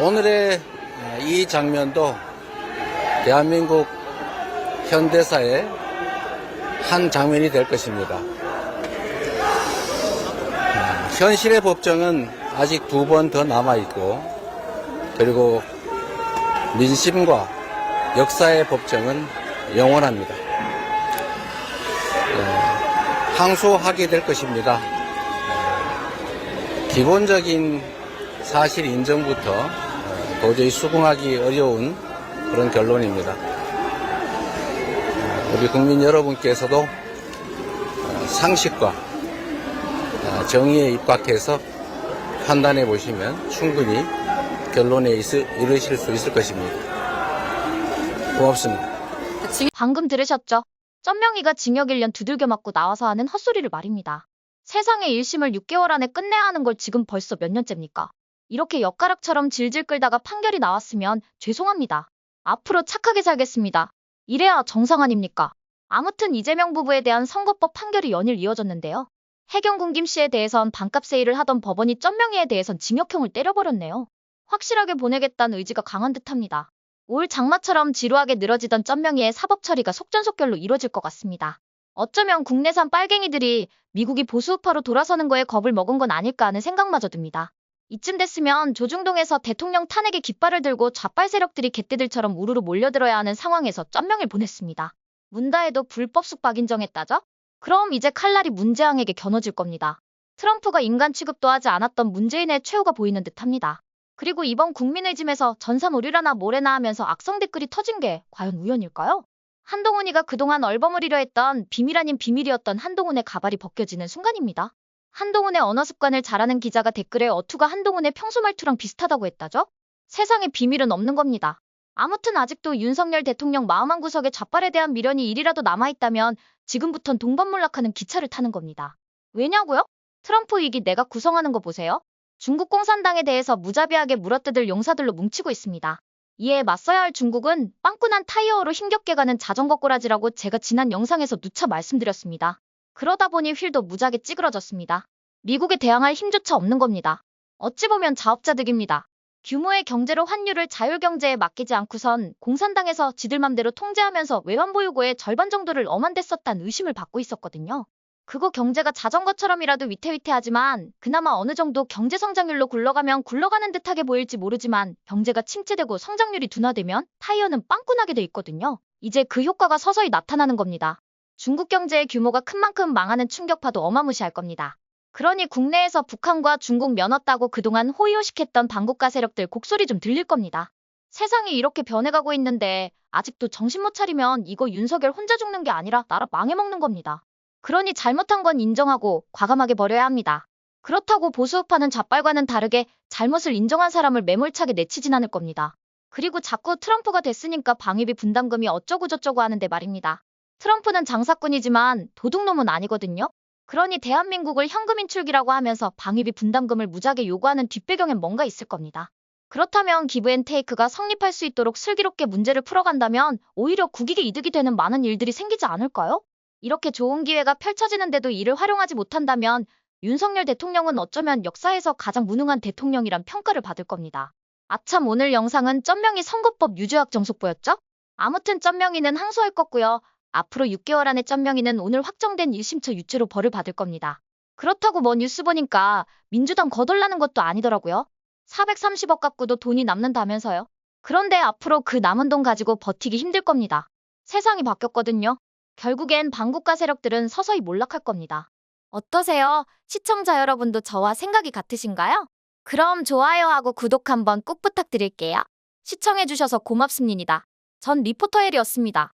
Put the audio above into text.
오늘의 이 장면도 대한민국 현대사의 한 장면이 될 것입니다. 아, 현실의 법정은 아직 두 번 더 남아있고, 그리고 민심과 역사의 법정은 영원합니다. 예, 항소하게 될 것입니다. 예, 기본적인 사실 인정부터 어, 도저히 수긍하기 어려운 그런 결론입니다. 어, 우리 국민 여러분께서도 어, 상식과 어, 정의에 입각해서 판단해 보시면 충분히 결론에 이르실 수 있을 것입니다. 고맙습니다. 방금 들으셨죠? 쩐명이가 징역 1년 두들겨 맞고 나와서 하는 헛소리를 말입니다. 세상에 1심을 6개월 안에 끝내야 하는 걸 지금 벌써 몇 년째입니까? 이렇게 엿가락처럼 질질 끌다가 판결이 나왔으면 죄송합니다. 앞으로 착하게 살겠습니다. 이래야 정상 아닙니까? 아무튼 이재명 부부에 대한 선거법 판결이 연일 이어졌는데요. 해경군 김 씨에 대해선 반값 세일을 하던 법원이 쩐명이에 대해선 징역형을 때려버렸네요. 확실하게 보내겠다는 의지가 강한 듯합니다. 올 장마처럼 지루하게 늘어지던 쩐명이의 사법 처리가 속전속결로 이루어질 것 같습니다. 어쩌면 국내산 빨갱이들이 미국이 보수우파로 돌아서는 거에 겁을 먹은 건 아닐까 하는 생각마저 듭니다. 이쯤 됐으면 조중동에서 대통령 탄핵의 깃발을 들고 좌빨 세력들이 개떼들처럼 우르르 몰려들어야 하는 상황에서 쩐명을 보냈습니다. 문다에도 불법 숙박 인정했다죠? 그럼 이제 칼날이 문재앙에게 겨눠질 겁니다. 트럼프가 인간 취급도 하지 않았던 문재인의 최후가 보이는 듯합니다. 그리고 이번 국민의짐에서 전산 오류라나 뭐래나 하면서 악성 댓글이 터진 게 과연 우연일까요? 한동훈이가 그동안 얼버무리려 했던 비밀 아닌 비밀이었던 한동훈의 가발이 벗겨지는 순간입니다. 한동훈의 언어 습관을 잘하는 기자가 댓글에 어투가 한동훈의 평소 말투랑 비슷하다고 했다죠? 세상에 비밀은 없는 겁니다. 아무튼 아직도 윤석열 대통령 마음 한 구석에 좌빨에 대한 미련이 일이라도 남아있다면 지금부턴 동반몰락하는 기차를 타는 겁니다. 왜냐고요? 트럼프 위기 내가 구성하는 거 보세요. 중국 공산당에 대해서 무자비하게 물어뜯을 용사들로 뭉치고 있습니다. 이에 맞서야 할 중국은 빵꾸난 타이어로 힘겹게 가는 자전거 꼬라지라고 제가 지난 영상에서 누차 말씀드렸습니다. 그러다 보니 휠도 무지하게 찌그러졌습니다. 미국에 대항할 힘조차 없는 겁니다. 어찌 보면 자업자득입니다. 규모의 경제로 환율을 자율경제에 맡기지 않고선 공산당에서 지들 맘대로 통제하면서 외환보유고의 절반 정도를 엄한데 썼다는 의심을 받고 있었거든요. 그거 경제가 자전거처럼이라도 위태위태하지만 그나마 어느 정도 경제 성장률로 굴러가면 굴러가는 듯하게 보일지 모르지만 경제가 침체되고 성장률이 둔화되면 타이어는 빵꾸나게 돼 있거든요. 이제 그 효과가 서서히 나타나는 겁니다. 중국 경제의 규모가 큰 만큼 망하는 충격파도 어마무시할 겁니다. 그러니 국내에서 북한과 중국 면허 따고 그동안 호의호식했던 반국가 세력들 곡소리 좀 들릴 겁니다. 세상이 이렇게 변해가고 있는데 아직도 정신 못 차리면 이거 윤석열 혼자 죽는 게 아니라 나라 망해먹는 겁니다. 그러니 잘못한 건 인정하고 과감하게 버려야 합니다. 그렇다고 보수우파는 좌빨과는 다르게 잘못을 인정한 사람을 매몰차게 내치진 않을 겁니다. 그리고 자꾸 트럼프가 됐으니까 방위비 분담금이 어쩌고저쩌고 하는데 말입니다. 트럼프는 장사꾼이지만 도둑놈은 아니거든요. 그러니 대한민국을 현금 인출기라고 하면서 방위비 분담금을 무지하게 요구하는 뒷배경엔 뭔가 있을 겁니다. 그렇다면 기브앤테이크가 성립할 수 있도록 슬기롭게 문제를 풀어간다면 오히려 국익에 이득이 되는 많은 일들이 생기지 않을까요? 이렇게 좋은 기회가 펼쳐지는데도 이를 활용하지 못한다면 윤석열 대통령은 어쩌면 역사에서 가장 무능한 대통령이란 평가를 받을 겁니다. 아참 오늘 영상은 쩐명이 선거법 유죄학 정속보였죠? 아무튼 쩐명이는 항소할 거고요. 앞으로 6개월 안에 쩐명이는 오늘 확정된 1심처 유죄로 벌을 받을 겁니다. 그렇다고 뭐 뉴스 보니까 민주당 거덜나는 것도 아니더라고요. 430억 갖고도 돈이 남는다면서요. 그런데 앞으로 그 남은 돈 가지고 버티기 힘들 겁니다. 세상이 바뀌었거든요. 결국엔 반국가 세력들은 서서히 몰락할 겁니다. 어떠세요? 시청자 여러분도 저와 생각이 같으신가요? 그럼 좋아요하고 구독 한번 꼭 부탁드릴게요. 시청해주셔서 고맙습니다. 전 리포터 헬이었습니다.